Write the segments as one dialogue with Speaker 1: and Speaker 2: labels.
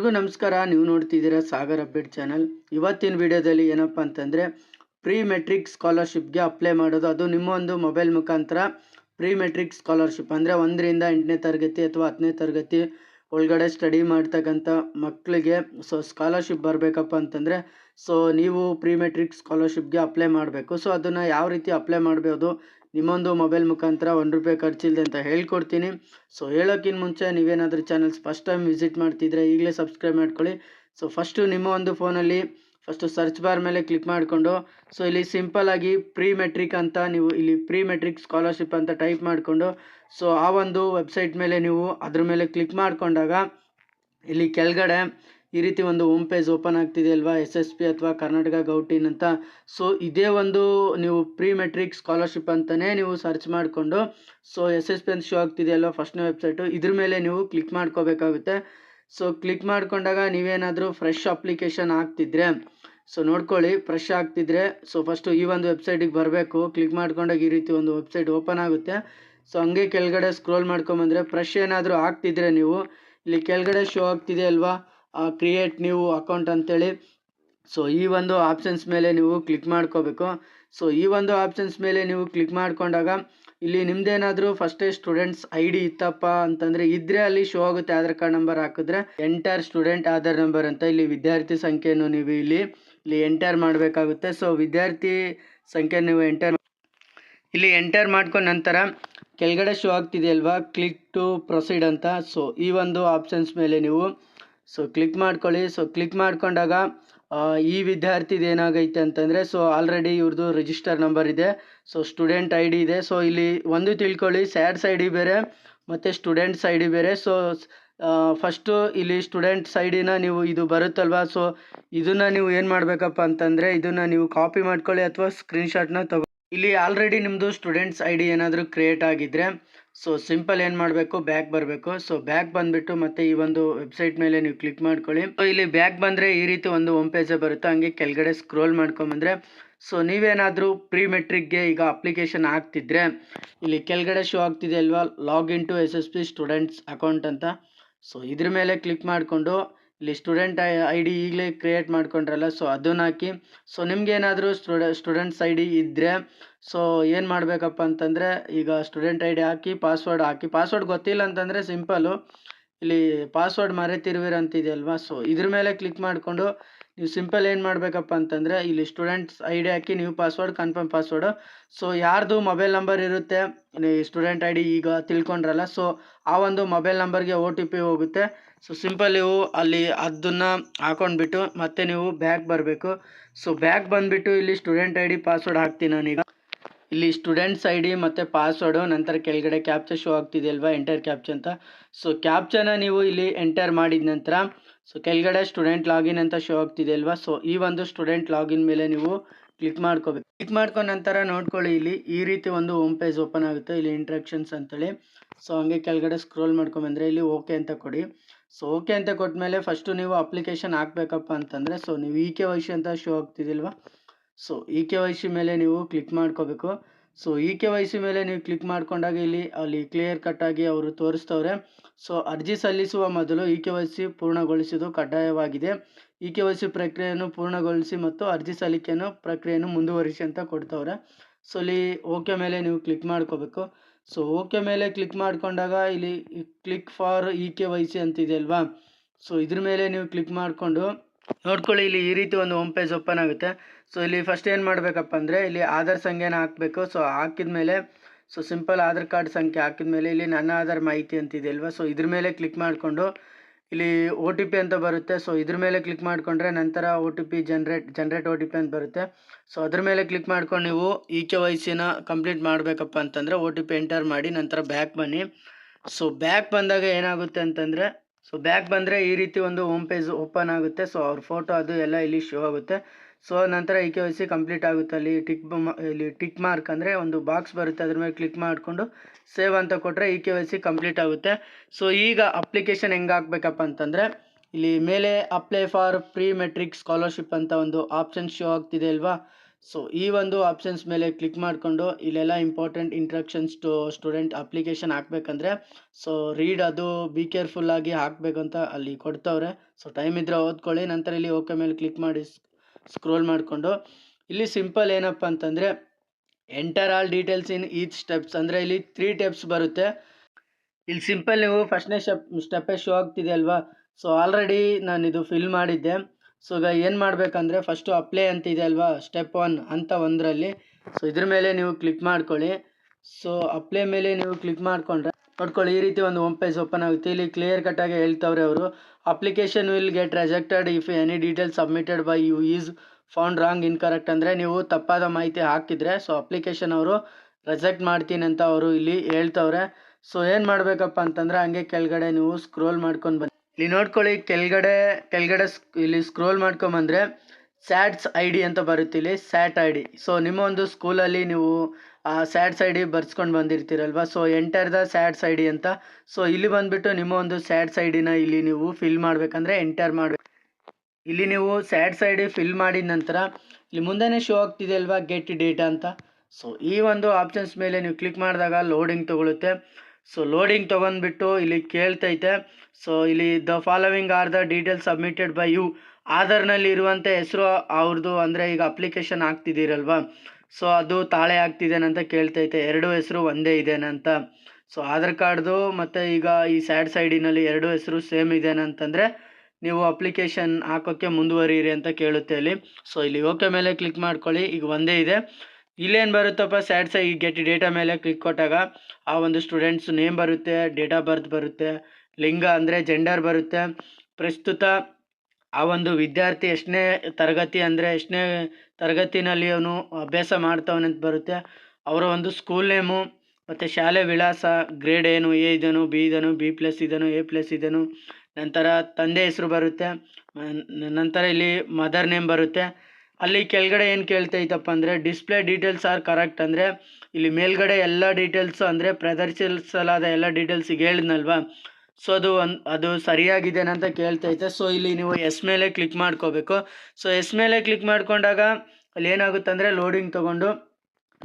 Speaker 1: ಎಲ್ರಿಗೂ ನಮಸ್ಕಾರ. ನೀವು ನೋಡ್ತಿದ್ದೀರಾ ಸಾಗರ್ ಅಪ್ಡೇಟ್ ಚಾನಲ್. ಇವತ್ತಿನ ವಿಡಿಯೋದಲ್ಲಿ ಏನಪ್ಪ ಅಂತಂದರೆ, ಪ್ರೀ ಮೆಟ್ರಿಕ್ ಸ್ಕಾಲರ್ಶಿಪ್ಗೆ ಅಪ್ಲೈ ಮಾಡೋದು, ಅದು ನಿಮ್ಮ ಒಂದು ಮೊಬೈಲ್ ಮುಖಾಂತರ ಪ್ರೀ ಮೆಟ್ರಿಕ್ ಸ್ಕಾಲರ್ಶಿಪ್. ಅಂದರೆ ಒಂದರಿಂದ ಎಂಟನೇ ತರಗತಿ ಅಥವಾ ಹತ್ತನೇ ತರಗತಿ ಒಳಗಡೆ ಸ್ಟಡಿ ಮಾಡ್ತಕ್ಕಂಥ ಮಕ್ಕಳಿಗೆ ಸೊ, ಸ್ಕಾಲರ್ಶಿಪ್ ಬರಬೇಕಪ್ಪ ಅಂತಂದರೆ, ಸೊ, ನೀವು ಪ್ರೀ ಮೆಟ್ರಿಕ್ ಸ್ಕಾಲರ್ಶಿಪ್ಗೆ ಅಪ್ಲೈ ಮಾಡಬೇಕು. ಸೊ, ಅದನ್ನು ಯಾವ ರೀತಿ ಅಪ್ಲೈ ಮಾಡ್ಬೋದು ನಿಮ್ಮೊಂದು ಮೊಬೈಲ್ ಮುಖಾಂತರ ಒಂದು ರೂಪಾಯಿ ಖರ್ಚಿಲ್ಲದೆ ಅಂತ ಹೇಳ್ಕೊಡ್ತೀನಿ. ಸೊ ಹೇಳೋಕ್ಕಿಂತ ಮುಂಚೆ ನೀವೇನಾದರೂ ಚಾನಲ್ಸ್ ಫಸ್ಟ್ ಟೈಮ್ ವಿಸಿಟ್ ಮಾಡ್ತಿದ್ರೆ ಈಗಲೇ ಸಬ್ಸ್ಕ್ರೈಬ್ ಮಾಡ್ಕೊಳ್ಳಿ. ಸೊ ಫಸ್ಟು ನಿಮ್ಮ ಒಂದು ಫೋನಲ್ಲಿ ಫಸ್ಟು ಸರ್ಚ್ ಬಾರ್ ಮೇಲೆ ಕ್ಲಿಕ್ ಮಾಡಿಕೊಂಡು ಸೊ ಇಲ್ಲಿ ಸಿಂಪಲ್ ಆಗಿ ಪ್ರೀ ಮೆಟ್ರಿಕ್ ಅಂತ ನೀವು ಇಲ್ಲಿ ಪ್ರೀ ಮೆಟ್ರಿಕ್ ಸ್ಕಾಲರ್ಶಿಪ್ ಅಂತ ಟೈಪ್ ಮಾಡಿಕೊಂಡು ಸೊ ಆ ಒಂದು ವೆಬ್ಸೈಟ್ ಮೇಲೆ ನೀವು ಅದ್ರ ಮೇಲೆ ಕ್ಲಿಕ್ ಮಾಡಿಕೊಂಡಾಗ ಇಲ್ಲಿ ಕೆಳಗಡೆ ಈ ರೀತಿ ಒಂದು ಹೋಮ್ ಪೇಜ್ ಓಪನ್ ಆಗ್ತಿದೆ ಅಲ್ವಾ? ಎಸ್ ಎಸ್ ಪಿ ಅಥವಾ ಕರ್ನಾಟಕ ಗೌಟಿನ್ ಅಂತ. ಸೊ ಇದೇ ಒಂದು ನೀವು ಪ್ರೀ ಮೆಟ್ರಿಕ್ ಸ್ಕಾಲರ್ಶಿಪ್ ಅಂತಲೇ ನೀವು ಸರ್ಚ್ ಮಾಡಿಕೊಂಡು ಸೊ ಎಸ್ ಎಸ್ ಪಿ ಅಂತ ಶೋ ಆಗ್ತಿದೆ ಅಲ್ವಾ ಫಸ್ಟ್ನೇ ವೆಬ್ಸೈಟು ಇದ್ರ ಮೇಲೆ ನೀವು ಕ್ಲಿಕ್ ಮಾಡ್ಕೋಬೇಕಾಗುತ್ತೆ. ಸೊ ಕ್ಲಿಕ್ ಮಾಡಿಕೊಂಡಾಗ ನೀವೇನಾದರೂ ಫ್ರೆಶ್ ಅಪ್ಲಿಕೇಶನ್ ಆಗ್ತಿದ್ರೆ ಸೊ ನೋಡ್ಕೊಳ್ಳಿ ಫ್ರೆಶ್ ಆಗ್ತಿದ್ರೆ ಸೊ ಫಸ್ಟು ಈ ಒಂದು ವೆಬ್ಸೈಟಿಗೆ ಬರಬೇಕು. ಕ್ಲಿಕ್ ಮಾಡ್ಕೊಂಡಾಗ ಈ ರೀತಿ ಒಂದು ವೆಬ್ಸೈಟ್ ಓಪನ್ ಆಗುತ್ತೆ. ಸೊ ಹಂಗೆ ಕೆಳಗಡೆ ಸ್ಕ್ರೋಲ್ ಮಾಡ್ಕೊಂಬಂದರೆ ಫ್ರೆಶ್ ಏನಾದರೂ ಆಗ್ತಿದ್ರೆ ನೀವು, ಇಲ್ಲಿ ಕೆಳಗಡೆ ಶೋ ಆಗ್ತಿದೆ ಅಲ್ವಾ? ಕ್ರಿಯೇಟ್ ನ್ಯೂ ಅಕೌಂಟ್ ಅಂತೇಳಿ. ಸೊ ಈ ಒಂದು ಆಪ್ಷನ್ಸ್ ಮೇಲೆ ನೀವು ಕ್ಲಿಕ್ ಮಾಡ್ಕೋಬೇಕು. ಸೊ ಈ ಒಂದು ಆಪ್ಷನ್ಸ್ ಮೇಲೆ ನೀವು ಕ್ಲಿಕ್ ಮಾಡ್ಕೊಂಡಾಗ ಇಲ್ಲಿ ನಿಮ್ದೇನಾದರೂ ಫಸ್ಟೇ ಸ್ಟೂಡೆಂಟ್ಸ್ ಐ ಡಿ ಇತ್ತಪ್ಪ ಅಂತಂದರೆ ಇದ್ರೆ ಅಲ್ಲಿ ಶೋ ಆಗುತ್ತೆ ಆಧಾರ್ ಕಾರ್ಡ್ ನಂಬರ್ ಹಾಕಿದ್ರೆ. ಎಂಟರ್ ಸ್ಟೂಡೆಂಟ್ ಆಧಾರ್ ನಂಬರ್ ಅಂತ ಇಲ್ಲಿ ವಿದ್ಯಾರ್ಥಿ ಸಂಖ್ಯೆಯನ್ನು ನೀವು ಇಲ್ಲಿ ಇಲ್ಲಿ ಎಂಟರ್ ಮಾಡಬೇಕಾಗುತ್ತೆ. ಸೊ ವಿದ್ಯಾರ್ಥಿ ಸಂಖ್ಯೆ ನೀವು ಎಂಟರ್ ಇಲ್ಲಿ ಎಂಟರ್ ಮಾಡ್ಕೊಂಡ ನಂತರ ಕೆಳಗಡೆ ಶೋ ಆಗ್ತಿದೆ ಅಲ್ವಾ? ಕ್ಲಿಕ್ ಟು ಪ್ರೊಸೀಡ್ ಅಂತ. ಸೊ ಈ ಒಂದು ಆಪ್ಷನ್ಸ್ ಮೇಲೆ ನೀವು ಸೊ ಕ್ಲಿಕ್ ಮಾಡ್ಕೊಳ್ಳಿ. ಸೊ ಕ್ಲಿಕ್ ಮಾಡ್ಕೊಂಡಾಗ ಈ ವಿದ್ಯಾರ್ಥಿದು ಏನಾಗೈತೆ ಅಂತಂದರೆ ಸೊ ಆಲ್ರೆಡಿ ಇವ್ರದ್ದು ರಿಜಿಸ್ಟರ್ ನಂಬರ್ ಇದೆ. ಸೊ ಸ್ಟೂಡೆಂಟ್ ಐ ಡಿ ಇದೆ. ಸೊ ಇಲ್ಲಿ ಒಂದು ತಿಳ್ಕೊಳ್ಳಿ. ಸ್ಯಾಡ್ಸ್ ಐ ಡಿ ಬೇರೆ, ಮತ್ತು ಸ್ಟೂಡೆಂಟ್ಸ್ ಐ ಡಿ ಬೇರೆ. ಸೊ ಫಸ್ಟು ಇಲ್ಲಿ ಸ್ಟೂಡೆಂಟ್ಸ್ ಐ ಡಿನ ನೀವು ಇದು ಬರುತ್ತಲ್ವಾ? ಸೊ ಇದನ್ನು ನೀವು ಏನು ಮಾಡಬೇಕಪ್ಪ ಅಂತಂದರೆ, ಇದನ್ನು ನೀವು ಕಾಪಿ ಮಾಡ್ಕೊಳ್ಳಿ ಅಥವಾ ಸ್ಕ್ರೀನ್ಶಾಟ್ನ ತಗೋ ಇಲ್ಲಿ ಆಲ್ರೆಡಿ ನಿಮ್ಮದು ಸ್ಟೂಡೆಂಟ್ಸ್ ಐ ಡಿ ಏನಾದರೂ ಕ್ರಿಯೇಟ್ ಆಗಿದ್ದರೆ ಸೊ ಸಿಂಪಲ್ ಏನು ಮಾಡಬೇಕು? ಬ್ಯಾಕ್ ಬರಬೇಕು. ಸೊ ಬ್ಯಾಕ್ ಬಂದುಬಿಟ್ಟು ಮತ್ತೆ ಈ ಒಂದು ವೆಬ್ಸೈಟ್ ಮೇಲೆ ನೀವು ಕ್ಲಿಕ್ ಮಾಡ್ಕೊಳ್ಳಿ. ಇಲ್ಲಿ ಬ್ಯಾಕ್ ಬಂದರೆ ಈ ರೀತಿ ಒಂದು ಹೋಮ್ ಪೇಜೇ ಬರುತ್ತೆ. ಹಂಗೆ ಕೆಳಗಡೆ ಸ್ಕ್ರೋಲ್ ಮಾಡ್ಕೊಂಬಂದರೆ ಸೊ ನೀವೇನಾದರೂ ಪ್ರೀ ಮೆಟ್ರಿಕ್ಗೆ ಈಗ ಅಪ್ಲಿಕೇಶನ್ ಆಗ್ತಿದ್ರೆ ಇಲ್ಲಿ ಕೆಳಗಡೆ ಶೋ ಆಗ್ತಿದೆ ಅಲ್ವಾ? Login to S S P students account ಅಂತ. ಸೊ ಇದ್ರ ಮೇಲೆ ಕ್ಲಿಕ್ ಮಾಡಿಕೊಂಡು ಇಲ್ಲಿ ಸ್ಟೂಡೆಂಟ್ ಐ ಡಿ ಈಗಲೇ ಕ್ರಿಯೇಟ್ ಮಾಡ್ಕೊಂಡ್ರಲ್ಲ ಸೊ ಅದನ್ನ ಹಾಕಿ ಸೊ ನಿಮ್ಗೇನಾದರೂ ಸ್ಟೂಡೆ ಸ್ಟೂಡೆಂಟ್ಸ್ ಐ ಡಿ ಇದ್ದರೆ ಸೊ ಏನು ಮಾಡಬೇಕಪ್ಪ ಅಂತಂದರೆ, ಈಗ ಸ್ಟೂಡೆಂಟ್ ಐ ಡಿ ಹಾಕಿ ಪಾಸ್ವರ್ಡ್ ಹಾಕಿ ಪಾಸ್ವರ್ಡ್ ಗೊತ್ತಿಲ್ಲ ಅಂತಂದರೆ ಸಿಂಪಲ್ಲು ಇಲ್ಲಿ ಪಾಸ್ವರ್ಡ್ ಮರೆತಿರುವಿರ ಅಂತಿದೆ ಅಲ್ವಾ ಸೊ ಇದ್ರ ಮೇಲೆ ಕ್ಲಿಕ್ ಮಾಡಿಕೊಂಡು, ನೀವು ಸಿಂಪಲ್ ಏನು ಮಾಡಬೇಕಪ್ಪ ಅಂತಂದರೆ, ಇಲ್ಲಿ ಸ್ಟೂಡೆಂಟ್ಸ್ ಐ ಡಿ ಹಾಕಿ ನೀವು ಪಾಸ್ವರ್ಡ್ ಕನ್ಫರ್ಮ್ ಪಾಸ್ವರ್ಡು ಸೊ ಯಾರ್ದು ಮೊಬೈಲ್ ನಂಬರ್ ಇರುತ್ತೆ ಸ್ಟೂಡೆಂಟ್ ಐ ಡಿ ಈಗ ತಿಳ್ಕೊಂಡ್ರಲ್ಲ ಸೊ ಆ ಒಂದು ಮೊಬೈಲ್ ನಂಬರ್ಗೆ ಓ ಟಿ ಪಿ ಹೋಗುತ್ತೆ. ಸೊ ಸಿಂಪಲ್ ನೀವು ಅಲ್ಲಿ ಅದನ್ನು ಹಾಕೊಂಡ್ಬಿಟ್ಟು ಮತ್ತೆ ನೀವು ಬ್ಯಾಗ್ ಬರಬೇಕು. ಸೊ ಬ್ಯಾಗ್ ಬಂದುಬಿಟ್ಟು ಇಲ್ಲಿ ಸ್ಟೂಡೆಂಟ್ ಐ ಡಿ ಪಾಸ್ವರ್ಡ್ ಹಾಕ್ತೀನಿ ನಾನೀಗ. ಇಲ್ಲಿ ಸ್ಟೂಡೆಂಟ್ಸ್ ಐ ಡಿ ಮತ್ತು ಪಾಸ್ವರ್ಡು ನಂತರ ಕೆಳಗಡೆ ಕ್ಯಾಪ್ಚರ್ ಶೋ ಆಗ್ತಿದೆ ಅಲ್ವಾ? ಎಂಟರ್ ಕ್ಯಾಪ್ಚ ಅಂತ. ಸೊ ಕ್ಯಾಪ್ಚರ್ನ ನೀವು ಇಲ್ಲಿ ಎಂಟರ್ ಮಾಡಿದ ನಂತರ ಸೊ ಕೆಳಗಡೆ ಸ್ಟೂಡೆಂಟ್ ಲಾಗಿನ್ ಅಂತ ಶೋ ಆಗ್ತಿದೆ ಅಲ್ವಾ? ಸೊ ಈ ಒಂದು ಸ್ಟೂಡೆಂಟ್ ಲಾಗಿನ್ ಮೇಲೆ ನೀವು ಕ್ಲಿಕ್ ಮಾಡ್ಕೋಬೇಕು. ಕ್ಲಿಕ್ ಮಾಡ್ಕೊಂಡ ನಂತರ ನೋಡ್ಕೊಳ್ಳಿ ಇಲ್ಲಿ ಈ ರೀತಿ ಒಂದು ಹೋಮ್ ಪೇಜ್ ಓಪನ್ ಆಗುತ್ತೆ. ಇಲ್ಲಿ ಇಂಟ್ರಾಕ್ಷನ್ಸ್ ಅಂತೇಳಿ. ಸೊ ಹಂಗೆ ಕೆಳಗಡೆ ಸ್ಕ್ರೋಲ್ ಮಾಡ್ಕೊಂಬಂದರೆ ಇಲ್ಲಿ ಓಕೆ ಅಂತ ಕೊಡಿ. ಸೊ ಓಕೆ ಅಂತ ಕೊಟ್ಟಮೇಲೆ ಫಸ್ಟು ನೀವು ಅಪ್ಲಿಕೇಶನ್ ಹಾಕ್ಬೇಕಪ್ಪ ಅಂತಂದರೆ ಸೊ ನೀವು ಇ ಕೆ ವೈ ಸಿ ಅಂತ show ಆಗ್ತಿದ್ದಿಲ್ವಾ so E K Y C ಮೇಲೆ ನೀವು ಕ್ಲಿಕ್ ಮಾಡ್ಕೋಬೇಕು. So E K Y C ಮೇಲೆ ನೀವು ಕ್ಲಿಕ್ ಮಾಡ್ಕೊಂಡಾಗ ಇಲ್ಲಿ, ಅಲ್ಲಿ ಕ್ಲಿಯರ್ ಕಟ್ಟಾಗಿ ಅವರು ತೋರಿಸ್ತವ್ರೆ. ಸೊ ಅರ್ಜಿ ಸಲ್ಲಿಸುವ ಮೊದಲು ಇ ಕೆ ವೈ ಸಿ ಪೂರ್ಣಗೊಳಿಸುವುದು ಕಡ್ಡಾಯವಾಗಿದೆ. ಇ ಕೆ ವೈ ಸಿ ಪ್ರಕ್ರಿಯೆಯನ್ನು ಪೂರ್ಣಗೊಳಿಸಿ ಮತ್ತು ಅರ್ಜಿ ಸಲ್ಲಿಕೆಯನ್ನು ಪ್ರಕ್ರಿಯೆಯನ್ನು ಮುಂದುವರಿಸಿ ಅಂತ ಕೊಡ್ತವ್ರೆ. ಸೊ ಇಲ್ಲಿ ಓಕೆ ಮೇಲೆ ನೀವು ಕ್ಲಿಕ್ ಮಾಡ್ಕೋಬೇಕು. ಸೊ ಓಕೆ ಮೇಲೆ ಕ್ಲಿಕ್ ಮಾಡಿಕೊಂಡಾಗ ಇಲ್ಲಿ click for E K Y C ಅಂತಿದೆ ಅಲ್ವಾ? ಸೊ ಇದ್ರ ಮೇಲೆ ನೀವು ಕ್ಲಿಕ್ ಮಾಡಿಕೊಂಡು ನೋಡ್ಕೊಳ್ಳಿ, ಇಲ್ಲಿ ಈ ರೀತಿ ಒಂದು ಹೋಮ್ ಪೇಜ್ ಓಪನ್ ಆಗುತ್ತೆ. ಸೊ ಇಲ್ಲಿ ಫಸ್ಟ್ ಏನು ಮಾಡಬೇಕಪ್ಪ ಅಂದರೆ ಇಲ್ಲಿ ಆಧಾರ್ ಸಂಖ್ಯೆನ ಹಾಕಬೇಕು. ಸೊ ಹಾಕಿದ ಮೇಲೆ ಸೊ ಸಿಂಪಲ್ ಆಧಾರ್ ಕಾರ್ಡ್ ಸಂಖ್ಯೆ ಹಾಕಿದ ಮೇಲೆ ಇಲ್ಲಿ ನನ್ನ ಆಧಾರ್ ಮಾಹಿತಿ ಅಂತಿದೆ ಅಲ್ವಾ? ಸೊ ಇದ್ರ ಮೇಲೆ ಕ್ಲಿಕ್ ಮಾಡಿಕೊಂಡು ಇಲ್ಲಿ ಒ ಟಿ ಪಿ ಅಂತ ಬರುತ್ತೆ. ಸೊ ಇದ್ರ ಮೇಲೆ ಕ್ಲಿಕ್ ಮಾಡಿಕೊಂಡ್ರೆ ನಂತರ O T P generate generate O T P ಅಂತ ಬರುತ್ತೆ. ಸೊ ಅದ್ರ ಮೇಲೆ ಕ್ಲಿಕ್ ಮಾಡ್ಕೊಂಡು ನೀವು ಇ ಕೆ ವೈ ಸಿನ ಕಂಪ್ಲೀಟ್ ಮಾಡಬೇಕಪ್ಪ ಅಂತಂದರೆ ಒ ಟಿ ಪಿ ಎಂಟರ್ ಮಾಡಿ ನಂತರ ಬ್ಯಾಕ್ ಬನ್ನಿ. ಸೊ ಬ್ಯಾಕ್ ಬಂದಾಗ ಏನಾಗುತ್ತೆ ಅಂತಂದರೆ ಸೊ ಬ್ಯಾಕ್ ಬಂದರೆ ಈ ರೀತಿ ಒಂದು ಹೋಮ್ ಪೇಜ್ ಓಪನ್ ಆಗುತ್ತೆ. ಸೊ ಅವ್ರ ಫೋಟೋ ಅದು ಎಲ್ಲ ಇಲ್ಲಿ ಶೋ ಆಗುತ್ತೆ. ಸೊ ನಂತರ E K Y C complete ಆಗುತ್ತೆ. ಅಲ್ಲಿ ಟಿಕ್ ಇಲ್ಲಿ ಟಿಕ್ ಮಾರ್ಕ್ ಅಂದರೆ ಒಂದು ಬಾಕ್ಸ್ ಬರುತ್ತೆ. ಅದ್ರ ಮೇಲೆ ಕ್ಲಿಕ್ ಮಾಡಿಕೊಂಡು ಸೇವ್ ಅಂತ ಕೊಟ್ಟರೆ E K Y C complete ಆಗುತ್ತೆ. ಸೊ ಈಗ ಅಪ್ಲಿಕೇಶನ್ ಹೆಂಗೆ ಹಾಕ್ಬೇಕಪ್ಪ ಅಂತಂದರೆ, ಇಲ್ಲಿ ಮೇಲೆ apply for pre matric scholarship ಅಂತ ಒಂದು ಆಪ್ಷನ್ ಶೋ ಆಗ್ತಿದೆ ಅಲ್ವಾ? ಸೊ ಈ ಒಂದು ಆಪ್ಷನ್ಸ್ ಮೇಲೆ ಕ್ಲಿಕ್ ಮಾಡಿಕೊಂಡು ಇಲ್ಲೆಲ್ಲ important instructions to student application ಹಾಕ್ಬೇಕಂದ್ರೆ, ಸೊ ರೀಡ್ ಅದು, ಬಿ ಕೇರ್ಫುಲ್ಲಾಗಿ ಹಾಕಬೇಕಂತ ಅಲ್ಲಿ ಕೊಡ್ತವ್ರೆ. ಸೊ ಟೈಮ್ ಇದ್ದರೆ ಓದ್ಕೊಳ್ಳಿ. ನಂತರ ಇಲ್ಲಿ ಓಕೆ ಮೇಲೆ ಕ್ಲಿಕ್ ಮಾಡಿ ಸ್ಕ್ರೋಲ್ ಮಾಡಿಕೊಂಡು. ಇಲ್ಲಿ ಸಿಂಪಲ್ ಏನಪ್ಪ ಅಂತಂದರೆ enter all details in each steps ಅಂದರೆ ಇಲ್ಲಿ ತ್ರೀ ಟೆಪ್ಸ್ ಬರುತ್ತೆ. ಇಲ್ಲಿ ಸಿಂಪಲ್ ನೀವು ಫಸ್ಟ್ನೇ ಸ್ಟೆಪ್ ಸ್ಟೆಪ್ಪೇ ಶೋ ಆಗ್ತಿದೆ ಅಲ್ವಾ? ಸೊ ಆಲ್ರೆಡಿ ನಾನು ಇದು ಫಿಲ್ ಮಾಡಿದ್ದೆ. ಸೊ ಈಗ ಏನು ಮಾಡಬೇಕಂದ್ರೆ ಫಸ್ಟು ಅಪ್ಲೈ ಅಂತ ಇದೆ ಅಲ್ವಾ? ಸ್ಟೆಪ್ ಒನ್ ಅಂತ ಒಂದರಲ್ಲಿ. ಸೊ ಇದ್ರ ಮೇಲೆ ನೀವು ಕ್ಲಿಕ್ ಮಾಡ್ಕೊಳ್ಳಿ. ಸೊ ಅಪ್ಲೈ ಮೇಲೆ ನೀವು ಕ್ಲಿಕ್ ಮಾಡಿಕೊಂಡ್ರೆ ನೋಡ್ಕೊಳ್ಳಿ ಈ ರೀತಿ ಒಂದು ಹೋಮ್ ಪೇಜ್ ಓಪನ್ ಆಗುತ್ತೆ. ಇಲ್ಲಿ ಕ್ಲಿಯರ್ ಕಟ್ಟಾಗಿ ಹೇಳ್ತವ್ರೆ ಅವರು. Application will get rejected if any details submitted by you is found wrong incorrect ಅಂದರೆ ನೀವು ತಪ್ಪಾದ ಮಾಹಿತಿ ಹಾಕಿದರೆ ಸೊ ಅಪ್ಲಿಕೇಶನ್ ಅವರು ರೆಜೆಕ್ಟ್ ಮಾಡ್ತೀನಿ ಅಂತ ಅವರು ಇಲ್ಲಿ ಹೇಳ್ತವ್ರೆ. ಸೊ ಏನು ಮಾಡಬೇಕಪ್ಪ ಅಂತಂದರೆ ಹಂಗೆ ಕೆಳಗಡೆ ನೀವು ಸ್ಕ್ರೋಲ್ ಮಾಡ್ಕೊಂಡು ಬನ್ನಿ. ಇಲ್ಲಿ ನೋಡ್ಕೊಳ್ಳಿ, ಕೆಳಗಡೆ ಕೆಳಗಡೆ ಇಲ್ಲಿ ಸ್ಕ್ರೋಲ್ ಮಾಡ್ಕೊಂಬಂದರೆ ಸ್ಯಾಟ್ಸ್ ಐ ಡಿ ಅಂತ ಬರುತ್ತೆ ಇಲ್ಲಿ ಸ್ಯಾಟ್ ಐ ಡಿ ಸೊ ನಿಮ್ಮ ಒಂದು ಸ್ಕೂಲಲ್ಲಿ ನೀವು ಆ ಸ್ಯಾಡ್ ಸೈಡಿ ಬರ್ಸ್ಕೊಂಡು ಬಂದಿರ್ತೀರಲ್ವ? So enter the SATS I D ಅಂತ. ಸೊ ಇಲ್ಲಿ ಬಂದುಬಿಟ್ಟು ನಿಮ್ಮ ಒಂದು ಸ್ಯಾಡ್ ಸೈಡಿನ ಇಲ್ಲಿ ನೀವು ಫಿಲ್ ಮಾಡಬೇಕಂದ್ರೆ ಎಂಟರ್ ಮಾಡಬೇಕು. ಇಲ್ಲಿ ನೀವು ಸ್ಯಾಡ್ ಸೈಡಿ ಫಿಲ್ ಮಾಡಿದ ನಂತರ ಇಲ್ಲಿ ಮುಂದೆನೇ ಶೋ ಆಗ್ತಿದೆ ಅಲ್ವಾ? ಗೆಟ್ ಡೇಟಾ ಅಂತ. ಸೊ ಈ ಒಂದು ಆಪ್ಷನ್ಸ್ ಮೇಲೆ ನೀವು ಕ್ಲಿಕ್ ಮಾಡಿದಾಗ ಲೋಡಿಂಗ್ ತೊಗೊಳುತ್ತೆ. ಸೊ ಲೋಡಿಂಗ್ ತೊಗೊಂಡ್ಬಿಟ್ಟು ಇಲ್ಲಿ ಕೇಳ್ತೈತೆ. ಸೊ ಇಲ್ಲಿ the following are the details submitted by you ಆಧಾರ್ನಲ್ಲಿ ಇರುವಂಥ ಹೆಸರು ಅವ್ರದ್ದು ಅಂದರೆ ಈಗ ಅಪ್ಲಿಕೇಶನ್ ಹಾಕ್ತಿದ್ದೀರಲ್ವಾ ಸೊ ಅದು ತಾಳೆ ಆಗ್ತಿದ್ದೇನಂತ ಕೇಳ್ತೈತೆ. ಎರಡು ಹೆಸರು ಒಂದೇ ಇದೇನಂತ. ಸೊ ಆಧಾರ್ ಕಾರ್ಡ್ದು ಮತ್ತು ಈಗ ಈ ಸ್ಯಾಡ್ ಸೈಡಿನಲ್ಲಿ ಎರಡು ಹೆಸರು ಸೇಮ್ ಇದೇನಂತಂದರೆ ನೀವು ಅಪ್ಲಿಕೇಶನ್ ಹಾಕೋಕ್ಕೆ ಮುಂದುವರಿಯಿರಿ ಅಂತ ಕೇಳುತ್ತೆ ಇಲ್ಲಿ ಸೊ ಇಲ್ಲಿ ಓಕೆ ಮೇಲೆ ಕ್ಲಿಕ್ ಮಾಡ್ಕೊಳ್ಳಿ. ಈಗ ಒಂದೇ ಇದೆ. ಇಲ್ಲೇನು ಬರುತ್ತಪ್ಪ ಸ್ಯಾಡ್ ಸೈ ಗೆಟ್ ಡೇಟಾ ಮೇಲೆ ಕ್ಲಿಕ್ ಕೊಟ್ಟಾಗ ಆ ಒಂದು ಸ್ಟೂಡೆಂಟ್ಸ್ ನೇಮ್ ಬರುತ್ತೆ, ಡೇಟ್ ಆಫ್ ಬರ್ತ್ ಬರುತ್ತೆ, ಲಿಂಗ ಅಂದರೆ ಜೆಂಡರ್ ಬರುತ್ತೆ. ಪ್ರಸ್ತುತ ಆ ಒಂದು ವಿದ್ಯಾರ್ಥಿ ಎಷ್ಟನೇ ತರಗತಿ ಅಂದರೆ ಎಷ್ಟನೇ ತರಗತಿನಲ್ಲಿ ಅವನು ಅಭ್ಯಾಸ ಮಾಡ್ತಾವನೆ ಅಂತ ಬರುತ್ತೆ. ಅವರ ಒಂದು ಸ್ಕೂಲ್ ನೇಮು ಮತ್ತು ಶಾಲೆ ವಿಳಾಸ ಗ್ರೇಡ್ ಏನು ಎ ಇದನು ಬಿ ಇದನು ಬಿ ಪ್ಲಸ್ ಇದನು ಎ ಪ್ಲಸ್ ಇದನು, ನಂತರ ತಂದೆ ಹೆಸರು ಬರುತ್ತೆ. ನಂತರ ಇಲ್ಲಿ ಮದರ್ ನೇಮ್ ಬರುತ್ತೆ. ಅಲ್ಲಿ ಕೆಳಗಡೆ ಏನು ಕೇಳ್ತೈತಪ್ಪ ಅಂದರೆ ಡಿಸ್ಪ್ಲೇ ಡೀಟೇಲ್ಸ್ ಆರ್ ಕರೆಕ್ಟ್ ಅಂದರೆ, ಇಲ್ಲಿ ಮೇಲ್ಗಡೆ ಎಲ್ಲ ಡೀಟೇಲ್ಸು ಅಂದರೆ ಪ್ರದರ್ಶಿಸಲಾದ ಎಲ್ಲ ಡೀಟೇಲ್ಸಿಗೆ ಹೇಳಿದ್ನಲ್ವಾ? ಸೊ ಅದು ಒಂದು, ಅದು ಸರಿಯಾಗಿದೆ ಅಂತ ಕೇಳ್ತೈತೆ ಸೊ ಇಲ್ಲಿ ನೀವು ಎಸ್ ಮೇಲೆ ಕ್ಲಿಕ್ ಮಾಡ್ಕೋಬೇಕು. ಸೊ ಎಸ್ ಮೇಲೆ ಕ್ಲಿಕ್ ಮಾಡ್ಕೊಂಡಾಗ ಅಲ್ಲಿ ಏನಾಗುತ್ತೆ ಅಂದರೆ ಲೋಡಿಂಗ್ ತೊಗೊಂಡು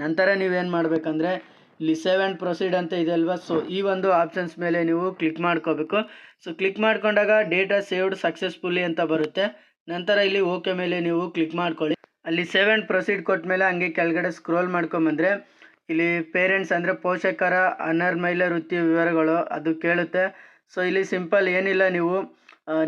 Speaker 1: ನಂತರ ನೀವೇನು ಮಾಡಬೇಕಂದ್ರೆ ಇಲ್ಲಿ ಸೇವ್ ಆ್ಯಂಡ್ ಪ್ರೊಸೀಡ್ ಅಂತ ಇದೆ ಅಲ್ವಾ? ಸೊ ಈ ಒಂದು ಆಪ್ಷನ್ಸ್ ಮೇಲೆ ನೀವು ಕ್ಲಿಕ್ ಮಾಡ್ಕೋಬೇಕು. ಸೊ ಕ್ಲಿಕ್ ಮಾಡ್ಕೊಂಡಾಗ ಡೇಟಾ ಸೇವ್ಡ್ ಸಕ್ಸಸ್ಫುಲ್ಲಿ ಅಂತ ಬರುತ್ತೆ. ನಂತರ ಇಲ್ಲಿ ಓಕೆ ಮೇಲೆ ನೀವು ಕ್ಲಿಕ್ ಮಾಡ್ಕೊಳ್ಳಿ. ಅಲ್ಲಿ ಸೇವ್ ಆ್ಯಂಡ್ ಪ್ರೊಸೀಡ್ ಕೊಟ್ಟ ಮೇಲೆ ಹಂಗೆ ಕೆಳಗಡೆ ಸ್ಕ್ರೋಲ್ ಮಾಡ್ಕೊಂಬಂದರೆ ಇಲ್ಲಿ ಪೇರೆಂಟ್ಸ್ ಅಂದರೆ ಪೋಷಕರ, ಅನರ್ಮೈಲ ವೃತ್ತಿ ವಿವರಗಳು ಅದು ಕೇಳುತ್ತೆ. ಸೊ ಇಲ್ಲಿ ಸಿಂಪಲ್ ಏನಿಲ್ಲ ನೀವು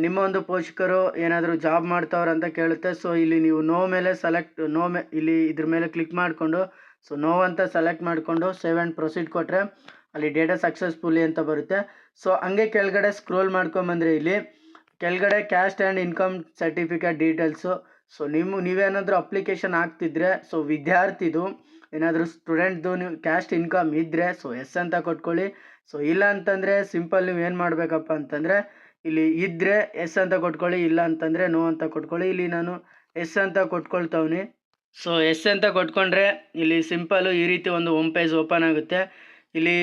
Speaker 1: ನಿಮ್ಮ ಒಂದು ಪೋಷಕರು ಏನಾದರೂ ಜಾಬ್ ಮಾಡ್ತಾವ್ರ ಅಂತ ಕೇಳುತ್ತೆ. ಸೊ ಇಲ್ಲಿ ನೀವು ನೋ ಮೇಲೆ ಸೆಲೆಕ್ಟ್ ನೋ ಮೇ, ಇಲ್ಲಿ ಇದ್ರ ಮೇಲೆ ಕ್ಲಿಕ್ ಮಾಡಿಕೊಂಡು ಸೊ ನೋ ಅಂತ ಸೆಲೆಕ್ಟ್ ಮಾಡಿಕೊಂಡು ಸೇವ್ ಆ್ಯಂಡ್ ಪ್ರೊಸೀಡ್ ಕೊಟ್ಟರೆ ಅಲ್ಲಿ ಡೇಟಾ ಸಕ್ಸಸ್ಫುಲಿ ಅಂತ ಬರುತ್ತೆ. ಸೊ ಹಂಗೆ ಕೆಳಗಡೆ ಸ್ಕ್ರೋಲ್ ಮಾಡ್ಕೊಂಬಂದ್ರೆ ಇಲ್ಲಿ ಕೆಳಗಡೆ caste and income certificate details so ನಿಮ್ಮ ನೀವೇನಾದರೂ ಅಪ್ಲಿಕೇಶನ್ ಹಾಕ್ತಿದ್ರೆ ಸೊ ವಿದ್ಯಾರ್ಥಿದು, ಏನಾದರೂ ಸ್ಟೂಡೆಂಟ್ದು ನೀವು ಕ್ಯಾಸ್ಟ್ ಇನ್ಕಮ್ ಇದ್ದರೆ ಸೊ ಎಸ್ ಅಂತ ಕೊಟ್ಕೊಳ್ಳಿ. ಸೊ ಇಲ್ಲ ಅಂತಂದರೆ ಸಿಂಪಲ್ ನೀವು ಏನು ಮಾಡಬೇಕಪ್ಪ ಅಂತಂದರೆ, ಇಲ್ಲಿ ಇದ್ದರೆ ಎಸ್ ಅಂತ ಕೊಟ್ಕೊಳ್ಳಿ, ಇಲ್ಲ ಅಂತಂದರೆ ನೋ ಅಂತ ಕೊಟ್ಕೊಳ್ಳಿ. ಇಲ್ಲಿ ನಾನು ಎಸ್ ಅಂತ ಕೊಟ್ಕೊಳ್ತವ್ನಿ. ಸೊ ಎಸ್ ಅಂತ ಕೊಟ್ಕೊಂಡ್ರೆ ಇಲ್ಲಿ ಸಿಂಪಲ್ಲು ಈ ರೀತಿ ಒಂದು ಹೋಮ್ ಪೇಜ್ ಓಪನ್ ಆಗುತ್ತೆ. ಇಲ್ಲಿ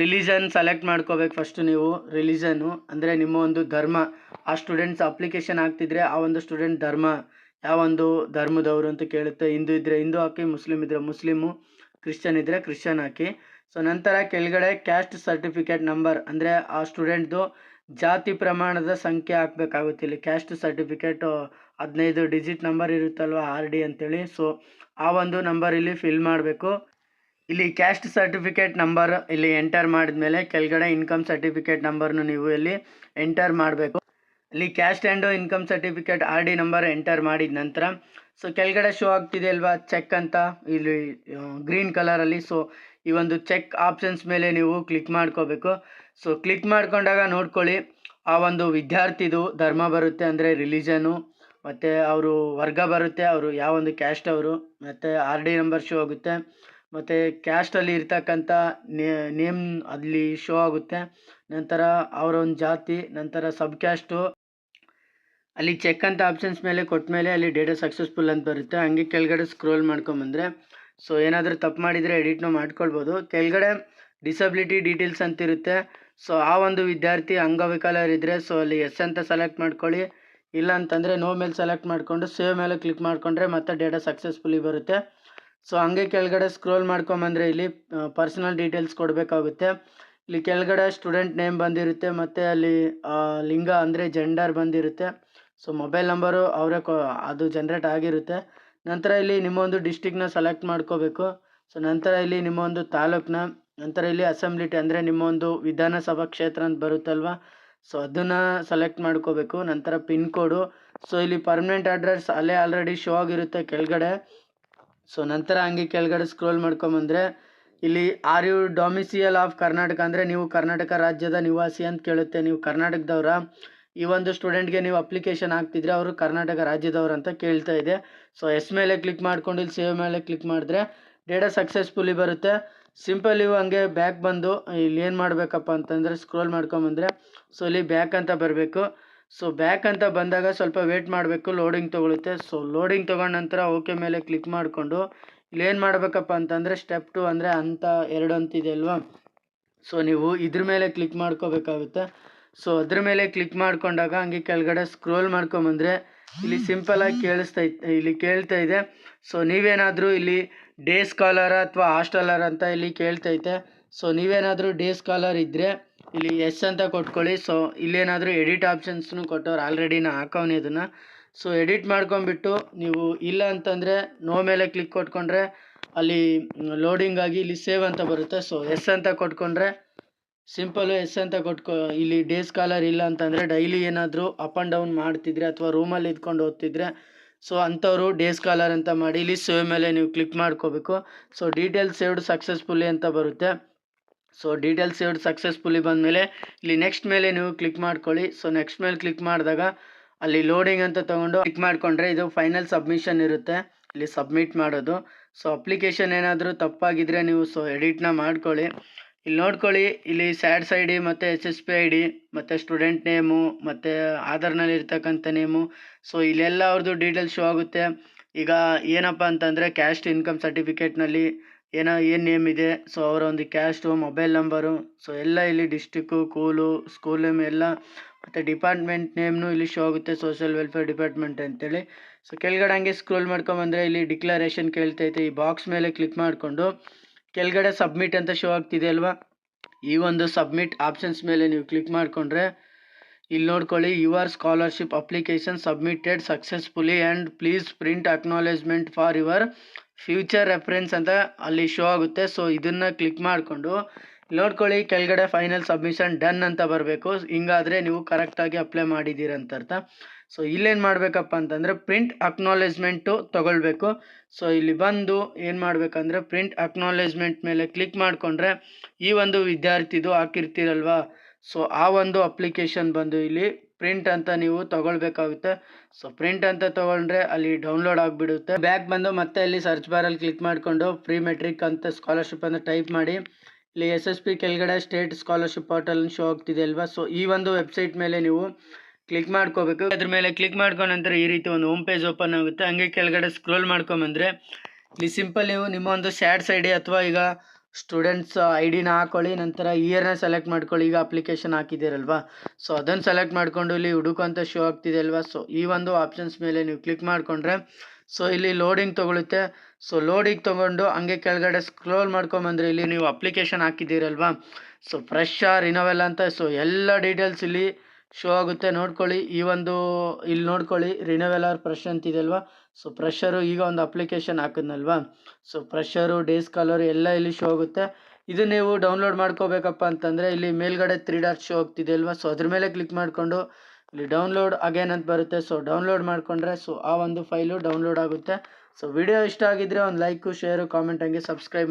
Speaker 1: ರಿಲಿಜನ್ ಸೆಲೆಕ್ಟ್ ಮಾಡ್ಕೋಬೇಕು ಫಸ್ಟು ನೀವು. ರಿಲಿಜನ್ನು ಅಂದರೆ ನಿಮ್ಮ ಒಂದು ಧರ್ಮ. ಆ ಸ್ಟೂಡೆಂಟ್ಸ್ ಅಪ್ಲಿಕೇಶನ್ ಹಾಕ್ತಿದ್ರೆ ಆ ಒಂದು ಸ್ಟೂಡೆಂಟ್ ಧರ್ಮ. ಯಾವ ಒಂದು ಧರ್ಮದವರು ಅಂತ ಕೇಳುತ್ತೆ. ಹಿಂದೂ ಇದ್ದರೆ ಹಿಂದೂ ಹಾಕಿ ಮುಸ್ಲಿಮ್ ಇದ್ದರೆ ಮುಸ್ಲಿಮು, ಕ್ರಿಶ್ಚಿಯನ್ ಇದ್ದರೆ ಕ್ರಿಶ್ಚಿಯನ್ ಹಾಕಿ. ಸೊ ನಂತರ ಕೆಳಗಡೆ ಕ್ಯಾಸ್ಟ್ ಸರ್ಟಿಫಿಕೇಟ್ ನಂಬರ್ ಅಂದರೆ ಆ ಸ್ಟೂಡೆಂಟ್ದು ಜಾತಿ ಪ್ರಮಾಣದ ಸಂಖ್ಯೆ ಹಾಕಬೇಕಾಗುತ್ತೆ. ಇಲ್ಲಿ ಕ್ಯಾಸ್ಟ್ ಸರ್ಟಿಫಿಕೇಟು ಹದಿನೈದು ಡಿಜಿಟ್ ನಂಬರ್ ಇರುತ್ತಲ್ವ ಆರ್ ಡಿ ಅಂತೇಳಿ. ಸೊ ಆ ಒಂದು ನಂಬರ್ ಇಲ್ಲಿ ಫಿಲ್ ಮಾಡಬೇಕು. ಇಲ್ಲಿ ಕ್ಯಾಸ್ಟ್ ಸರ್ಟಿಫಿಕೇಟ್ ನಂಬರ್ ಇಲ್ಲಿ ಎಂಟರ್ ಮಾಡಿದ ಮೇಲೆ ಕೆಳಗಡೆ ಇನ್ಕಮ್ ಸರ್ಟಿಫಿಕೇಟ್ ನಂಬರ್ನು ನೀವು ಇಲ್ಲಿ ಎಂಟರ್ ಮಾಡಬೇಕು. ಇಲ್ಲಿ caste and income certificate R D number enter ಮಾಡಿದ ನಂತರ ಸೊ ಕೆಳಗಡೆ ಶೋ ಆಗ್ತಿದೆ ಅಲ್ವಾ ಚೆಕ್ ಅಂತ. ಇಲ್ಲಿ ಗ್ರೀನ್ ಕಲರಲ್ಲಿ ಸೊ ಈ ಒಂದು ಚೆಕ್ ಆಪ್ಷನ್ಸ್ ಮೇಲೆ ನೀವು ಕ್ಲಿಕ್ ಮಾಡ್ಕೋಬೇಕು. ಸೊ, ಕ್ಲಿಕ್ ಮಾಡ್ಕೊಂಡಾಗ ನೋಡ್ಕೊಳ್ಳಿ, ಆ ಒಂದು ವಿದ್ಯಾರ್ಥಿದು ಧರ್ಮ ಬರುತ್ತೆ ಅಂದರೆ ರಿಲಿಜನು ಮತ್ತು ಅವರು ವರ್ಗ ಬರುತ್ತೆ, ಅವರು ಯಾವ ಒಂದು ಕ್ಯಾಸ್ಟ್ ಅವರು, ಮತ್ತು ಆರ್ ಡಿ ನಂಬರ್ ಶೋ ಆಗುತ್ತೆ, ಮತ್ತು ಕ್ಯಾಸ್ಟಲ್ಲಿ ಇರ್ತಕ್ಕಂಥ ನೇಮ್ ಅಲ್ಲಿ ಶೋ ಆಗುತ್ತೆ, ನಂತರ ಅವರ ಒಂದು ಜಾತಿ, ನಂತರ ಸಬ್ ಕ್ಯಾಸ್ಟು. ಅಲ್ಲಿ ಚೆಕ್ ಅಂತ ಆಪ್ಷನ್ಸ್ ಮೇಲೆ ಕೊಟ್ಟ ಮೇಲೆ ಅಲ್ಲಿ ಡೇಟಾ ಸಕ್ಸಸ್ಫುಲ್ ಅಂತ ಬರುತ್ತೆ, ಹಂಗೆ ಕೆಳಗಡೆ ಸ್ಕ್ರೋಲ್ ಮಾಡ್ಕೊಂಬಂದ್ರೆ ಸೊ ಏನಾದರೂ ತಪ್ಪು ಮಾಡಿದರೆ ಎಡಿಟ್ನೂ ಮಾಡ್ಕೊಳ್ಬೋದು. ಕೆಳಗಡೆ ಡಿಸಬಿಲಿಟಿ ಡೀಟೇಲ್ಸ್ ಅಂತ ಇರುತ್ತೆ. ಸೊ ಆ ಒಂದು ವಿದ್ಯಾರ್ಥಿ ಅಂಗವಿಕಲರಿದ್ದರೆ ಸೊ ಅಲ್ಲಿ ಎಸ್ ಅಂತ ಸೆಲೆಕ್ಟ್ ಮಾಡ್ಕೊಳ್ಳಿ. ಇಲ್ಲ ಅಂತಂದರೆ ನೋ ಮೇಲೆ ಸೆಲೆಕ್ಟ್ ಮಾಡಿಕೊಂಡು ಸೇವ್ ಮೇಲೆ ಕ್ಲಿಕ್ ಮಾಡಿಕೊಂಡ್ರೆ ಮತ್ತೆ ಡೇಟಾ ಸಕ್ಸಸ್ಫುಲಿ ಬರುತ್ತೆ. ಸೊ ಹಂಗೆ ಕೆಳಗಡೆ ಸ್ಕ್ರೋಲ್ ಮಾಡ್ಕೊಂಬಂದರೆ ಇಲ್ಲಿ ಪರ್ಸನಲ್ ಡೀಟೇಲ್ಸ್ ಕೊಡಬೇಕಾಗುತ್ತೆ. ಇಲ್ಲಿ ಕೆಳಗಡೆ ಸ್ಟೂಡೆಂಟ್ ನೇಮ್ ಬಂದಿರುತ್ತೆ ಮತ್ತು ಅಲ್ಲಿ ಲಿಂಗ ಅಂದರೆ ಜೆಂಡರ್ ಬಂದಿರುತ್ತೆ. ಸೊ ಮೊಬೈಲ್ ನಂಬರು ಅವರೇ ಕೊ, ಅದು ಜನ್ರೇಟ್ ಆಗಿರುತ್ತೆ. ನಂತರ ಇಲ್ಲಿ ನಿಮ್ಮ ಒಂದು ಡಿಸ್ಟಿಕ್ನ ಸೆಲೆಕ್ಟ್ ಮಾಡ್ಕೋಬೇಕು. ಸೊ ನಂತರ ಇಲ್ಲಿ ನಿಮ್ಮ ಒಂದು ತಾಲೂಕನ್ನ ನಂತರ ಇಲ್ಲಿ ಅಸೆಂಬ್ಲಿಟಿ ಅಂದರೆ ನಿಮ್ಮ ಒಂದು ವಿಧಾನಸಭಾ ಕ್ಷೇತ್ರ ಅಂತ ಬರುತ್ತಲ್ವ? ಸೊ ಅದನ್ನು ಸೆಲೆಕ್ಟ್ ಮಾಡ್ಕೋಬೇಕು. ನಂತರ ಪಿನ್ ಕೋಡು ಸೊ ಇಲ್ಲಿ ಪರ್ಮನೆಂಟ್ ಅಡ್ರೆಸ್ ಅಲ್ಲೇ ಆಲ್ರೆಡಿ ಶೋ ಆಗಿರುತ್ತೆ ಕೆಳಗಡೆ. ಸೊ ನಂತರ ಹಂಗೆ ಕೆಳಗಡೆ ಸ್ಕ್ರೋಲ್ ಮಾಡ್ಕೊಂಬಂದರೆ ಇಲ್ಲಿ are you domicile of Karnataka ಅಂದರೆ ನೀವು ಕರ್ನಾಟಕ ರಾಜ್ಯದ ನಿವಾಸಿ ಅಂತ ಕೇಳುತ್ತೆ. ನೀವು ಕರ್ನಾಟಕದವರ? ಈ ಒಂದು ಸ್ಟೂಡೆಂಟ್ಗೆ ನೀವು ಅಪ್ಲಿಕೇಶನ್ ಹಾಕ್ತಿದ್ರೆ ಅವರು ಕರ್ನಾಟಕ ರಾಜ್ಯದವ್ರು ಅಂತ ಕೇಳ್ತಾ ಇದೆ. ಸೊ ಎಸ್ ಮೇಲೆ ಕ್ಲಿಕ್ ಮಾಡ್ಕೊಂಡು ಇಲ್ಲಿ ಸೇವ್ ಮೇಲೆ ಕ್ಲಿಕ್ ಮಾಡಿದ್ರೆ ಡೇಟಾ ಸಕ್ಸಸ್ಫುಲಿ ಬರುತ್ತೆ. ಸಿಂಪಲ್ ಇವು ಹಂಗೆ ಬ್ಯಾಕ್ ಬಂದು ಇಲ್ಲಿ ಏನು ಮಾಡಬೇಕಪ್ಪ ಅಂತಂದರೆ ಸ್ಕ್ರೋಲ್ ಮಾಡ್ಕೊಂಬಂದರೆ ಸೊ ಇಲ್ಲಿ ಬ್ಯಾಕ್ ಅಂತ ಬರಬೇಕು. ಸೊ ಬ್ಯಾಕ್ ಅಂತ ಬಂದಾಗ ಸ್ವಲ್ಪ ವೇಟ್ ಮಾಡಬೇಕು ಲೋಡಿಂಗ್ ತೊಗೊಳುತ್ತೆ. ಸೊ ಲೋಡಿಂಗ್ ತೊಗೊಂಡ ನಂತರ ಓಕೆ ಮೇಲೆ ಕ್ಲಿಕ್ ಮಾಡಿಕೊಂಡು ಇಲ್ಲಿ ಏನು ಮಾಡಬೇಕಪ್ಪ ಅಂತಂದರೆ ಸ್ಟೆಪ್ ಟು ಅಂದರೆ ಅಂತ ಎರಡು ಅಂತಿದೆ ಅಲ್ವಾ? ಸೊ ನೀವು ಇದ್ರ ಮೇಲೆ ಕ್ಲಿಕ್ ಮಾಡ್ಕೋಬೇಕಾಗುತ್ತೆ. ಸೊ ಅದ್ರ ಮೇಲೆ ಕ್ಲಿಕ್ ಮಾಡ್ಕೊಂಡಾಗ ಹಂಗೆ ಕೆಳಗಡೆ ಸ್ಕ್ರೋಲ್ ಮಾಡ್ಕೊಂಬಂದರೆ ಇಲ್ಲಿ ಸಿಂಪಲಾಗಿ ಕೇಳಿಸ್ತಾ ಇಲ್ಲಿ ಕೇಳ್ತಾ ಇದೆ. ಸೊ ನೀವೇನಾದರೂ ಇಲ್ಲಿ ಡೇ ಸ್ಕಾಲರ್ ಅಥವಾ ಹಾಸ್ಟೆಲರ್ ಅಂತ ಇಲ್ಲಿ ಕೇಳ್ತೈತೆ ಸೊ ನೀವೇನಾದರೂ ಡೇ ಸ್ಕಾಲರ್ ಇದ್ದರೆ ಇಲ್ಲಿ ಎಸ್ ಅಂತ ಕೊಟ್ಕೊಳ್ಳಿ. ಸೊ ಇಲ್ಲೇನಾದರೂ ಎಡಿಟ್ ಆಪ್ಷನ್ಸ್ನು ಕೊಟ್ಟವ್ರು ಆಲ್ರೆಡಿ ನಾ ಹಾಕವನಿ ಅದನ್ನು ಸೊ ಎಡಿಟ್ ಮಾಡ್ಕೊಂಬಿಟ್ಟು ನೀವು ಇಲ್ಲ ಅಂತಂದರೆ ನೋ ಮೇಲೆ ಕ್ಲಿಕ್ ಕೊಟ್ಕೊಂಡ್ರೆ ಅಲ್ಲಿ ಲೋಡಿಂಗ್ ಆಗಿ ಇಲ್ಲಿ ಸೇವ್ ಅಂತ ಬರುತ್ತೆ. ಸೊ ಎಸ್ ಅಂತ ಕೊಟ್ಕೊಂಡ್ರೆ ಸಿಂಪಲು ಎಸ್ ಅಂತ ಕೊಟ್ಕೋ, ಇಲ್ಲಿ ಡೇ ಸ್ಕಾಲರ್ ಇಲ್ಲ ಅಂತಂದರೆ ಡೈಲಿ ಏನಾದರೂ ಅಪ್ ಆ್ಯಂಡ್ ಡೌನ್ ಮಾಡ್ತಿದ್ರೆ ಅಥವಾ ರೂಮಲ್ಲಿ ಇದ್ಕೊಂಡು ಓದ್ತಿದ್ರೆ ಸೊ ಅಂಥವರು ಡೇ ಸ್ಕಾಲರ್ ಅಂತ ಮಾಡಿ ಇಲ್ಲಿ ಸೇವ್ ಮೇಲೆ ನೀವು ಕ್ಲಿಕ್ ಮಾಡ್ಕೋಬೇಕು. ಸೊ ಡೀಟೇಲ್ಸ್ ಸೇವ್ಡ್ ಸಕ್ಸಸ್ಫುಲಿ ಅಂತ ಬರುತ್ತೆ. ಸೊ ಡೀಟೇಲ್ಸ್ ಸೇವ್ಡ್ ಸಕ್ಸಸ್ಫುಲಿ ಬಂದಮೇಲೆ ಇಲ್ಲಿ ನೆಕ್ಸ್ಟ್ ಮೇಲೆ ನೀವು ಕ್ಲಿಕ್ ಮಾಡ್ಕೊಳ್ಳಿ. ಸೊ ನೆಕ್ಸ್ಟ್ ಮೇಲೆ ಕ್ಲಿಕ್ ಮಾಡಿದಾಗ ಅಲ್ಲಿ ಲೋಡಿಂಗ್ ಅಂತ ತೊಗೊಂಡು ಕ್ಲಿಕ್ ಮಾಡಿಕೊಂಡ್ರೆ ಇದು ಫೈನಲ್ ಸಬ್ಮಿಷನ್ ಇರುತ್ತೆ. ಇಲ್ಲಿ ಸಬ್ಮಿಟ್ ಮಾಡೋದು. ಸೊ ಅಪ್ಲಿಕೇಶನ್ ಏನಾದರೂ ತಪ್ಪಾಗಿದ್ದರೆ ನೀವು ಸೊ ಎಡಿಟ್ನ ಮಾಡ್ಕೊಳ್ಳಿ. ಇಲ್ಲಿ ನೋಡ್ಕೊಳ್ಳಿ, ಇಲ್ಲಿ ಸ್ಯಾಡ್ಸ್ ಐ ಡಿ ಮತ್ತು S S P I D, ಮತ್ತು ಸ್ಟೂಡೆಂಟ್ ನೇಮು, ಮತ್ತು ಆಧಾರ್ನಲ್ಲಿ ಇರ್ತಕ್ಕಂಥ ನೇಮು. ಸೊ ಇಲ್ಲೆಲ್ಲ ಅವ್ರದ್ದು ಡೀಟೇಲ್ಸ್ ಶೋ ಆಗುತ್ತೆ. ಈಗ ಏನಪ್ಪ ಅಂತಂದರೆ, ಕ್ಯಾಸ್ಟ್ ಇನ್ಕಮ್ ಸರ್ಟಿಫಿಕೇಟ್ನಲ್ಲಿ ಏನೋ, ಏನು ನೇಮ್ ಇದೆ. ಸೊ ಅವರ ಒಂದು ಕ್ಯಾಸ್ಟು, ಮೊಬೈಲ್ ನಂಬರು. ಸೊ ಎಲ್ಲ ಇಲ್ಲಿ ಡಿಸ್ಟಿಕ್ಕು, ಕೂಲು, ಸ್ಕೂಲ್ ನೇಮ್ ಎಲ್ಲ, ಮತ್ತು ಡಿಪಾರ್ಟ್ಮೆಂಟ್ ನೇಮ್ನು ಇಲ್ಲಿ ಶೋ ಆಗುತ್ತೆ, ಸೋಷಿಯಲ್ ವೆಲ್ಫೇರ್ ಡಿಪಾರ್ಟ್ಮೆಂಟ್ ಅಂತೇಳಿ. ಸೊ ಕೆಳಗಡೆ ಹಂಗೆ ಸ್ಕ್ರೋಲ್ ಮಾಡ್ಕೊಂಬಂದರೆ ಇಲ್ಲಿ ಡಿಕ್ಲರೇಷನ್ ಕೇಳ್ತೈತೆ. ಈ ಬಾಕ್ಸ್ ಮೇಲೆ ಕ್ಲಿಕ್ ಮಾಡಿಕೊಂಡು ಕೆಳಗಡೆ ಸಬ್ಮಿಟ್ ಅಂತ ಶೋ ಆಗ್ತಿದೆ ಅಲ್ವಾ? ಈ ಒಂದು ಸಬ್ಮಿಟ್ ಆಪ್ಷನ್ಸ್ ಮೇಲೆ ನೀವು ಕ್ಲಿಕ್ ಮಾಡಿಕೊಂಡ್ರೆ ಇಲ್ಲಿ ನೋಡ್ಕೊಳ್ಳಿ your scholarship application submitted successfully and please print acknowledgement for your future reference ಅಂತ ಅಲ್ಲಿ ಶೋ ಆಗುತ್ತೆ. ಸೊ ಇದನ್ನು ಕ್ಲಿಕ್ ಮಾಡಿಕೊಂಡು, ನೋಡ್ಕೊಳ್ಳಿ, ಕೆಳಗಡೆ ಫೈನಲ್ ಸಬ್ಮಿಷನ್ ಡನ್ ಅಂತ ಬರಬೇಕು. ಹಿಂಗಾದರೆ ನೀವು ಕರೆಕ್ಟಾಗಿ ಅಪ್ಲೈ ಮಾಡಿದ್ದೀರಂತ ಅರ್ಥ. ಸೊ ಇಲ್ಲೇನು ಮಾಡಬೇಕಪ್ಪ ಅಂತಂದರೆ ಪ್ರಿಂಟ್ ಅಕ್ನಾಲೇಜ್ಮೆಂಟು ತೊಗೊಳ್ಬೇಕು. ಸೊ ಇಲ್ಲಿ ಬಂದು ಏನು ಮಾಡಬೇಕಂದ್ರೆ ಪ್ರಿಂಟ್ ಅಕ್ನಾಲೇಜ್ಮೆಂಟ್ ಮೇಲೆ ಕ್ಲಿಕ್ ಮಾಡಿಕೊಂಡ್ರೆ ಈ ಒಂದು ವಿದ್ಯಾರ್ಥಿದು ಹಾಕಿರ್ತೀರಲ್ವಾ? ಸೊ ಆ ಒಂದು ಅಪ್ಲಿಕೇಶನ್ ಬಂದು ಇಲ್ಲಿ ಪ್ರಿಂಟ್ ಅಂತ ನೀವು ತಗೊಳ್ಬೇಕಾಗುತ್ತೆ. ಸೊ ಪ್ರಿಂಟ್ ಅಂತ ತೊಗೊಂಡ್ರೆ ಅಲ್ಲಿ ಡೌನ್ಲೋಡ್ ಆಗಿಬಿಡುತ್ತೆ. ಬ್ಯಾಕ್ ಬಂದು ಮತ್ತೆ ಅಲ್ಲಿ ಸರ್ಚ್ ಬಾರಲ್ಲಿ ಕ್ಲಿಕ್ ಮಾಡಿಕೊಂಡು ಪ್ರೀ ಮೆಟ್ರಿಕ್ ಅಂತ ಸ್ಕಾಲರ್ಶಿಪ್ ಅಂತ ಟೈಪ್ ಮಾಡಿ. ಇಲ್ಲಿ ಎಸ್ ಎಸ್ ಪಿ ಕೆಳಗಡೆ ಸ್ಟೇಟ್ ಸ್ಕಾಲರ್ಶಿಪ್ ಪೋರ್ಟಲ್ ಶೋ ಆಗ್ತಿದೆ ಅಲ್ವಾ? ಸೊ ಈ ಒಂದು ವೆಬ್ಸೈಟ್ ಮೇಲೆ ನೀವು ಕ್ಲಿಕ್ ಮಾಡ್ಕೋಬೇಕು. ಅದ್ರ ಮೇಲೆ ಕ್ಲಿಕ್ ಮಾಡ್ಕೊಂಡ ನಂತರ ಈ ರೀತಿ ಒಂದು ಹೋಮ್ ಪೇಜ್ ಓಪನ್ ಆಗುತ್ತೆ. ಹಂಗೆ ಕೆಳಗಡೆ ಸ್ಕ್ರೋಲ್ ಮಾಡ್ಕೊಂಬಂದರೆ ಇಲ್ಲಿ ಸಿಂಪಲ್ ನೀವು ನಿಮ್ಮ ಒಂದು ಸ್ಯಾಡ್ಸ್ ಐ ಡಿ ಅಥವಾ ಈಗ ಸ್ಟೂಡೆಂಟ್ಸ್ ಐ ಡಿನ ಹಾಕೊಳ್ಳಿ, ನಂತರ ಇಯರ್ನ ಸೆಲೆಕ್ಟ್ ಮಾಡ್ಕೊಳ್ಳಿ. ಈಗ ಅಪ್ಲಿಕೇಶನ್ ಹಾಕಿದ್ದೀರಲ್ವಾ? ಸೊ ಅದನ್ನು ಸೆಲೆಕ್ಟ್ ಮಾಡಿಕೊಂಡು ಇಲ್ಲಿ ಹುಡುಕು ಅಂತ ಶೋ ಆಗ್ತಿದೆ ಅಲ್ವಾ? ಸೊ ಈ ಒಂದು ಆಪ್ಷನ್ಸ್ ಮೇಲೆ ನೀವು ಕ್ಲಿಕ್ ಮಾಡಿಕೊಂಡ್ರೆ ಸೊ ಇಲ್ಲಿ ಲೋಡಿಂಗ್ ತೊಗೊಳುತ್ತೆ ಸೊ ಲೋಡಿಂಗ್ ತೊಗೊಂಡು ಹಂಗೆ ಕೆಳಗಡೆ ಸ್ಕ್ರೋಲ್ ಮಾಡ್ಕೊಂಬಂದ್ರೆ ಇಲ್ಲಿ ನೀವು ಅಪ್ಲಿಕೇಶನ್ ಹಾಕಿದ್ದೀರಲ್ವಾ? ಸೊ ಫ್ರೆಶ್ ರಿನೋವೆಲ್ ಅಂತ. ಸೊ ಎಲ್ಲ ಡೀಟೇಲ್ಸ್ ಇಲ್ಲಿ ಶೋ ಆಗುತ್ತೆ. ನೋಡ್ಕೊಳ್ಳಿ. ಈ ಒಂದು ಇಲ್ಲಿ ನೋಡ್ಕೊಳ್ಳಿ. ರಿನೋವೆಲ್ ಆರ್ ಫ್ರೆಶ್ ಅಂತಿದೆ ಅಲ್ವಾ ಸೊ ಪ್ರೆಷರು ಈಗ ಒಂದು ಅಪ್ಲಿಕೇಶನ್ ಹಾಕಿದ್ನಲ್ವಾ? ಸೊ ಪ್ರೆಷರು ಡೇಸ್ ಕಾಲರ್ ಎಲ್ಲ ಇಲ್ಲಿ ಶೋ ಆಗುತ್ತೆ. ಇದು ನೀವು ಡೌನ್ಲೋಡ್ ಮಾಡ್ಕೋಬೇಕಪ್ಪ ಅಂತಂದರೆ ಇಲ್ಲಿ ಮೇಲ್ಗಡೆ ತ್ರೀ ಡಾಟ್ ಶೋ ಆಗ್ತಿದೆ ಅಲ್ವಾ ಸೊ ಅದ್ರ ಮೇಲೆ ಕ್ಲಿಕ್ ಮಾಡಿಕೊಂಡು ಇಲ್ಲಿ ಡೌನ್ಲೋಡ್ ಅಗೇನ್ ಅಂತ ಬರುತ್ತೆ. ಸೊ ಡೌನ್ಲೋಡ್ ಮಾಡಿಕೊಂಡ್ರೆ ಸೊ, ಆ ಒಂದು ಫೈಲು ಡೌನ್ಲೋಡ್ ಆಗುತ್ತೆ. ಸೊ ವಿಡಿಯೋ ಇಷ್ಟ ಆಗಿದ್ದರೆ ಒಂದು ಲೈಕು ಶೇರು ಕಾಮೆಂಟ್ ಹಂಗೆ ಸಬ್ಸ್ಕ್ರೈಬ್